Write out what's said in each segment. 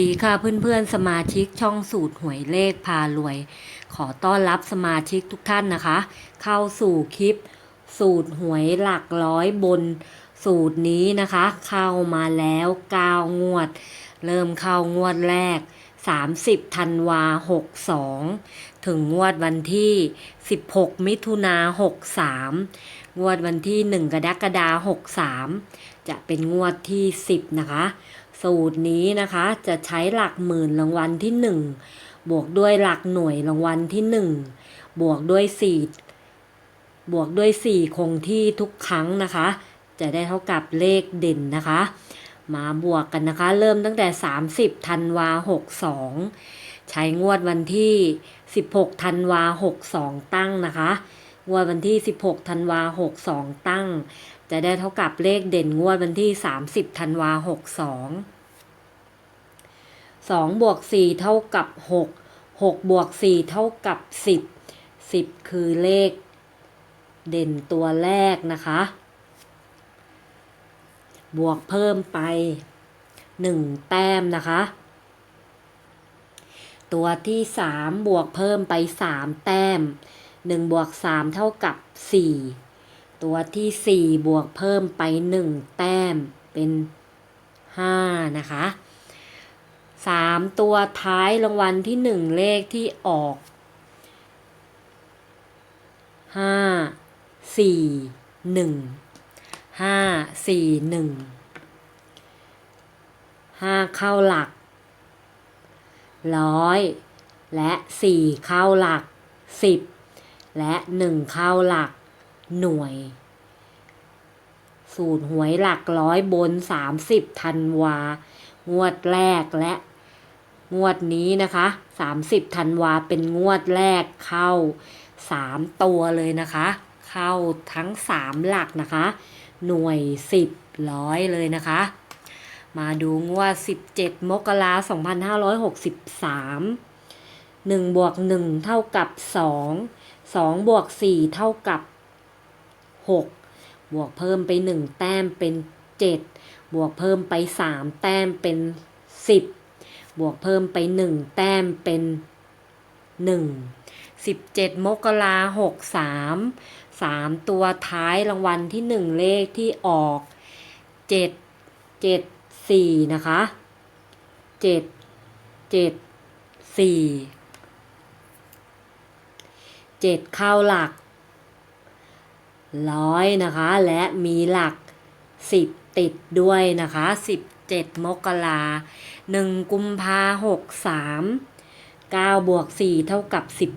ดีค่ะเพื่อนๆสมาชิกช่องสูตรหวยเลขพารวย ขอต้อนรับสมาชิกทุกท่านนะคะ เข้าสู่คลิป สูตรหวยหลักร้อยบน สูตรนี้นะคะ เข้ามาแล้ว9งวด เริ่มเข้างวดแรก 30ธันวา62 ถึงงวดวันที่ 16 มิถุนา63 งวดวันที่ 1 กรกฎาคม63 จะเป็นงวดที่ 10 นะคะ สูตรนี้นะคะจะใช้หลักหมื่นรางวัลที่ 1 บวกด้วยหลักหน่วยรางวัลที่ 1 บวกด้วย 4 บวกด้วย 4 คงที่ทุกครั้งนะคะ จะได้เท่ากับเลขเด่นนะคะ มาบวกกันนะคะ เริ่มตั้งแต่ 30ธันวา62 ใช้งวดวันที่ 16ธันวา62 ตั้งนะคะ งวดวันที่ 16 ธันวา 62 ตั้ง จะได้เท่ากับเลขเด่นงวดวันที่ 30 ธันวา 62 2 บวก 4 เท่ากับ 6 6 บวก 4 เท่ากับ 10 10 คือเลขเด่นตัวแรกนะคะ บวกเพิ่มไป 1 แต้มนะคะ ตัวที่ 3 บวกเพิ่มไป 3 แต้ม 1บวก3เท่ากับ 4 ตัวที่ 4 บวกเพิ่มไป 1 แต้มเป็น 5 นะคะ 3 ตัวท้ายรางวัลที่ 1 เลขที่ออก 5 4 1ห้าสี่หนึ่งห้าเข้าหลักร้อยและสี่เข้าหลักสิบ และหนึ่งเข้าหลักหน่วย สูตรหวยหลักร้อยบนสามสิบธันวา งวดแรกและ งวดนี้นะคะสามสิบธันวาเป็นงวดแรกเข้าสามตัวเลยนะคะ เข้าทั้งสามหลักนะคะ หน่วยสิบร้อยเลยนะคะ มาดูงวด17มกราคม2563 1บวก1เท่ากับ2 2 บวก 4 เท่ากับ 6 บวกเพิ่มไป 1 แต้มเป็น 7 บวกเพิ่มไป 3 แต้มเป็น 10 บวกเพิ่มไป 1 แต้มเป็น 1 17 มกราคม63 3ตัวท้ายรางวัลที่1เลขที่ออก7 7 4นะคะ7 7 4 7 เข้าหลักร้อยนะคะ และมีหลัก 10 ติดด้วยนะคะ 17 มกรา1กุมภาหกสาม9บวก4เท่ากับ13 13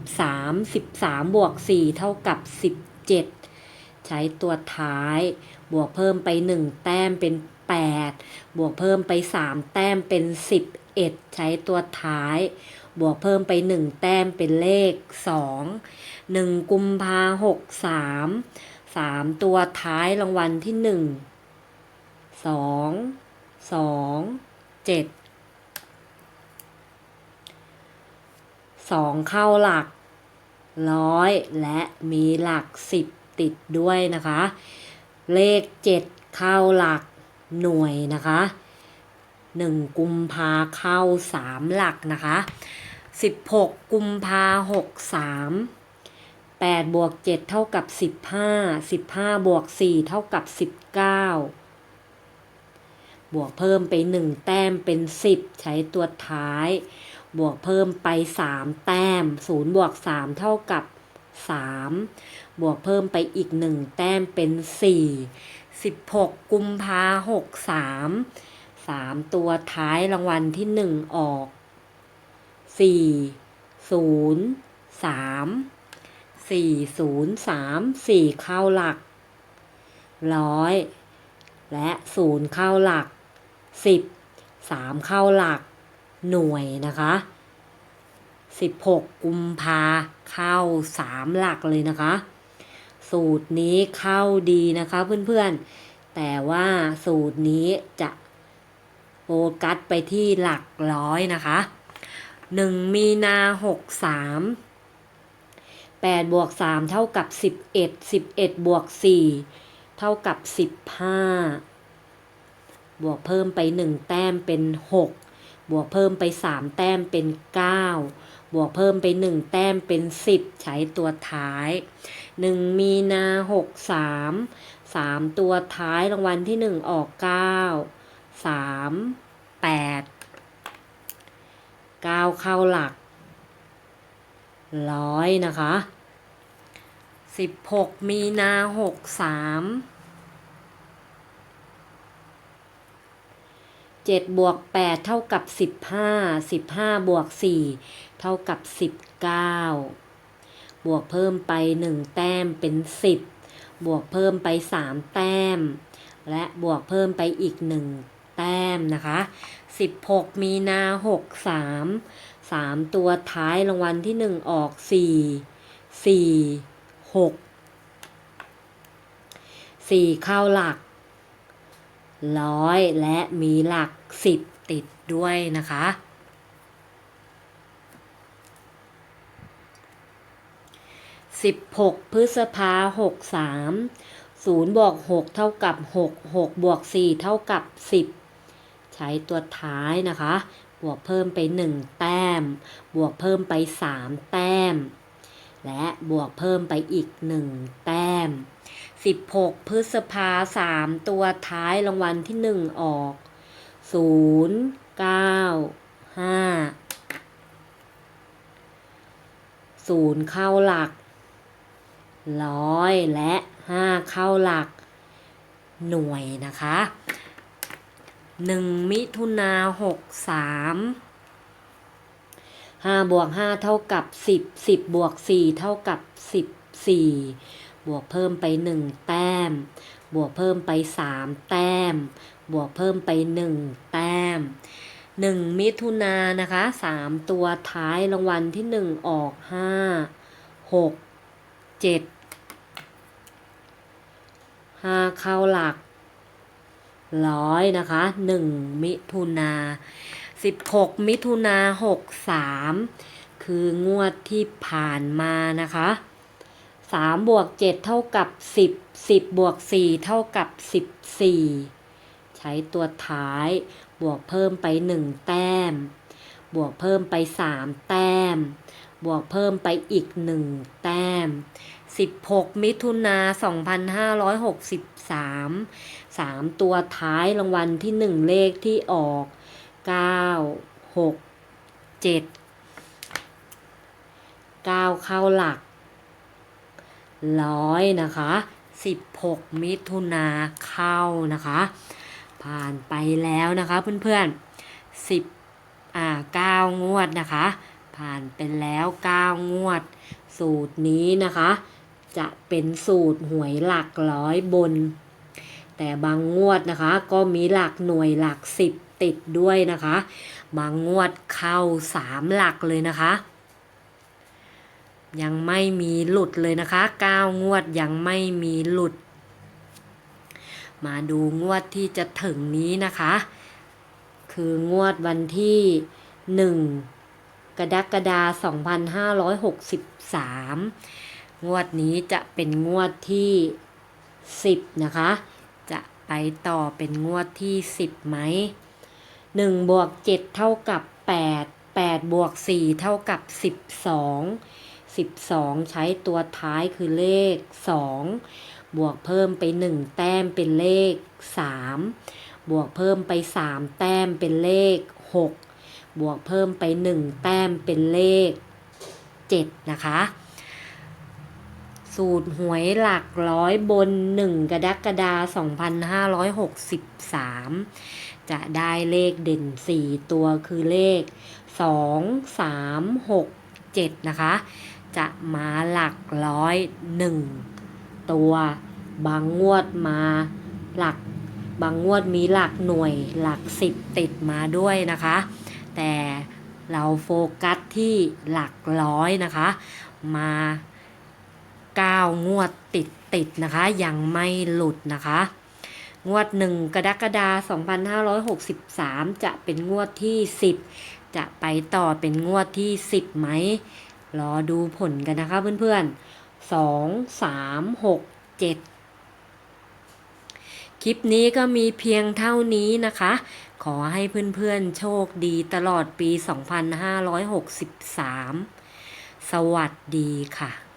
บสามบวก4เท่ากับ17ใช้ตัวท้าย บวกเพิ่มไป1แต้มเป็น8บวกเพิ่มไป3แต้มเป็น11ใช้ตัวท้าย บวกเพิ่มไป 1 แต้มเป็นเลข 2 1 กุมภาหกสาม3ตัวท้ายรางวัลที่ 1 2 2 7 2 เข้าหลักร้อยและมีหลัก 10 ติดด้วยนะคะ เลข 7 เข้าหลักหน่วยนะคะ 1 กุมภาเข้า 3 หลักนะคะ 16กุมภา63 8บวก7เท่ากับ15 15บวก4เท่ากับ19บวกเพิ่มไป1แต้มเป็น10ใช้ตัวท้าย บวกเพิ่มไป3แต้ม0บวก3เท่ากับ3บวกเพิ่มไปอีก1แต้มเป็น4 16กุมภา63 3ตัวท้ายรางวัลที่1ออก 4 0 3 4 0 3 4เข้าหลักร้อยและ0เข้าหลัก10 3เข้าหลักหน่วยนะคะ16กุมภาเข้า3หลักเลยนะคะ สูตรนี้เข้าดีนะคะเพื่อนๆ แต่ว่าสูตรนี้จะโฟกัสไปที่หลักร้อยนะคะ 1มีนา63 8บวก3เท่ากับ11 11บวก4เท่ากับ15บวกเพิ่มไป1แต้มเป็น6บวกเพิ่มไป3แต้มเป็น9บวกเพิ่มไป1แต้มเป็น10ใช้ตัวท้าย1มีนา6 3 3ตัวท้ายรางวัลที่1ออก9 3 8 9เข้าหลักร้อยนะคะ16มีนา63 7บวก8เท่ากับ15 15บวก4เท่ากับ19บวกเพิ่มไป1แต้มเป็น10บวกเพิ่มไป3แต้ม และบวกเพิ่มไปอีก1แต้ มนะคะ 16 มีนา 63 3 ตัวท้ายรางวัลที่ 1 ออก 4 4 6 4 เข้าหลักร้อยและมีหลักสิบติดด้วยนะคะสิบหกพฤษภาหกสามศูนย์บวกหกเท่ากับหกหกบวกสี่เท่ากับสิบ ใช้ตัวท้ายนะคะ บวกเพิ่มไปหนึ่งแต้ม บวกเพิ่มไปสามแต้ม และบวกเพิ่มไปอีกหนึ่งแต้ม 16 พฤษภาสามตัวท้ายรางวัลที่หนึ่งออก 0 9 5 0 เข้าหลักร้อยและ 5 เข้าหลักหน่วยนะคะ หนึ่งมิถุนาหกสามห้าบวกห้าเท่ากับสิบสิบบวกสี่เท่ากับสิบสี่บวกเพิ่มไปหนึ่งแต้ม บวกเพิ่มไปสามแต้ม บวกเพิ่มไปหนึ่งแต้มหนึ่งมิถุนานะคะสามตัวท้ายรางวัลที่หนึ่งออกห้าหกเจ็ดห้าเข้าหลัก ร้อยนะคะ1มิถุนา16มิถุนา63คืองวดที่ผ่านมานะคะ3บวก7เท่ากับ10 10บบวก4เท่ากับ14ใช้ตัวท้ายบวกเพิ่มไป1แต้ม บวกเพิ่มไป3แต้ม บวกเพิ่มไปอีก1แต้ม 16 มิถุนา2563 3 ตัวท้ายรางวัลที่ 1 เลขที่ออก 9 6 7 9 เข้าหลักร้อยนะคะ 16 มิถุนาเข้านะคะ ผ่านไปแล้วนะคะเพื่อนๆ10อ่า9งวดนะคะ ผ่านไปแล้ว 9 งวด สูตรนี้นะคะ จะเป็นสูตรหวยหลักร้อยบน แต่บางงวดนะคะ ก็มีหลักหน่วยหลักสิบติดด้วยนะคะ บางงวดเข้าสามหลักเลยนะคะ ยังไม่มีหลุดเลยนะคะ9งวดยังไม่มีหลุด มาดูงวดที่จะถึงนี้นะคะ คืองวดวันที่ 1 กรกฎาคม2563 งวดนี้จะเป็นงวดที่ 10 นะคะ จะไปต่อเป็นงวดที่ 10ไหม1บวก7เท่ากับ 8 8บวก4เท่ากับ 12 12 ใช้ตัวท้ายคือเลข 2 บวกเพิ่มไป 1 แต้มเป็นเลข 3 บวกเพิ่มไป 3 แต้มเป็นเลข 6 บวกเพิ่มไป 1 แต้มเป็นเลข 7 นะคะ สูตรหวยหลักร้อยบน 1 กรกฎาคม2563 จะได้เลขเด่น 4 ตัวคือเลข 2 3 6 7 นะคะ จะมาหลักร้อยหนึ่งตัว บางงวดมาหลัก บางงวดมีหลักหน่วยหลักสิบติดมาด้วยนะคะ แต่เราโฟกัสที่หลักร้อยนะคะ มา เก้างวดติดติดนะคะ ยังไม่หลุดนะคะ งวดหนึ่งกรกฎาคม2563 จะเป็นงวดที่ 10 จะไปต่อเป็นงวดที่ 10ไหมรอดูผลกันนะคะเพื่อนๆสองสามหกเจ็ดคลิปนี้ก็มีเพียงเท่านี้นะคะ ขอให้เพื่อนๆโชคดีตลอดปี 2563 สวัสดีค่ะ